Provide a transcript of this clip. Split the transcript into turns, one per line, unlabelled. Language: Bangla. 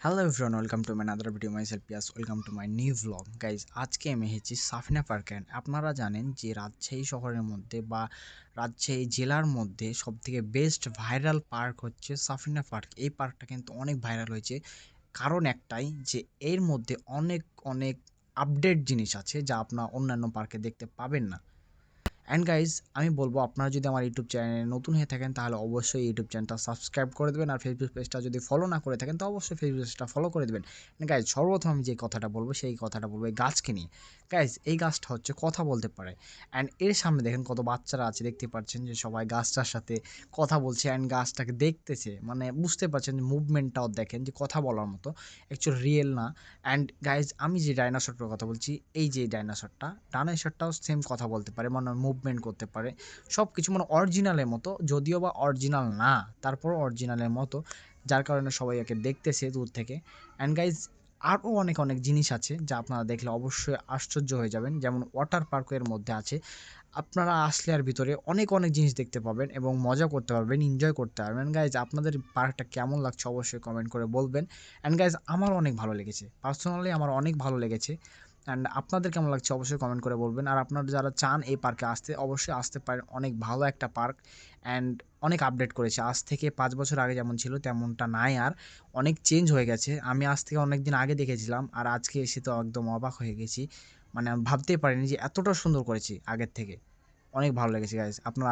Hello everyone welcome to my other video myself Yash welcome to my new blog guys আজকে আমি এসেছি সাফিনা পার্ক অ্যান্ড আপনারা জানেন যে রাজশাহী শহরের মধ্যে বা রাজশাহী জেলার মধ্যে সবথেকে বেস্ট ভাইরাল পার্ক হচ্ছে সাফিনা পার্ক। এই পার্কটা কিন্তু অনেক ভাইরাল হয়েছে। কারণ একটাই যে এর মধ্যে অনেক অনেক আপডেট জিনিস আছে যা আপনার অন্যান্য পার্কে দেখতে পাবেন না। অ্যান্ড গাইজ আমি বলব আপনারা যদি আমার ইউটিউব চ্যানেলে নতুন হয়ে থাকেন, তাহলে অবশ্যই ইউটিউব চ্যানেলটা সাবস্ক্রাইব করে দেবেন। আর ফেসবুক পেজটা যদি ফলো না করে থাকেন, তো অবশ্যই ফেসবুক পেজটা ফলো করে দেবেন। অ্যান্ড গাইজ সর্বপ্রথম আমি যে কথাটা বলব, সেই কথাটা বলব এই গাছকে নিয়ে। গাইজ এই গাছটা হচ্ছে কথা বলতে পারে। অ্যান্ড এর সামনে দেখেন কত বাচ্চারা আছে, দেখতে পাচ্ছেন যে সবাই গাছটার সাথে কথা বলছে অ্যান্ড গাছটাকে দেখতেছে। মানে বুঝতে পারছেন মুভমেন্টটাও দেখেন যে কথা বলার মতো। অ্যাকচুয়ালি রিয়েল না। অ্যান্ড গাইজ আমি যে ডাইনোসরটার কথা বলছি, এই যে ডাইনোসরটা ডাইনোসরটাও সেম কথা বলতে পারে। মানে মুভমেন্ট করতে পারে। সব কিছু মানে অরিজিনালের মতো, যদিও বা অরিজিনাল না তারপর অরিজিনালের মতো, যার কারণে সবাই একে দেখতেছে দূর থেকে। অ্যান্ড গাইজ আরও অনেক অনেক জিনিস আছে যা আপনারা দেখলে অবশ্যই আশ্চর্য হয়ে যাবেন। যেমন ওয়াটার পার্কের মধ্যে আছে। আপনারা আসলে আর ভিতরে অনেক অনেক জিনিস দেখতে পাবেন এবং মজা করতে পারবেন এনজয় করতে পারবেন। গাইজ আপনাদের পার্কটা কেমন লাগছে অবশ্যই কমেন্ট করে বলবেন। অ্যান্ড গাইজ আমার অনেক ভালো লেগেছে। পার্সোনালি আমার অনেক ভালো লেগেছে। অ্যান্ড আপনাদের কেমন লাগছে অবশ্যই কমেন্ট করে বলবেন। আর আপনারা যারা চান এই পার্কে আসতে, অবশ্যই আসতে পারেন। অনেক ভালো একটা পার্ক অ্যান্ড অনেক আপডেট করেছে। আজ থেকে পাঁচ বছর আগে যেমন ছিল, তেমনটা নাই আর। অনেক চেঞ্জ হয়ে গেছে। আমি আজ থেকে অনেক দিন আগে দেখেছিলাম আর আজকে এসে তো একদম অবাক হয়ে গেছি। মানে আমি ভাবতেই পারিনি যে এতটা সুন্দর করেছি আগের থেকে। অনেক ভালো লেগেছে গাইজ আপনারা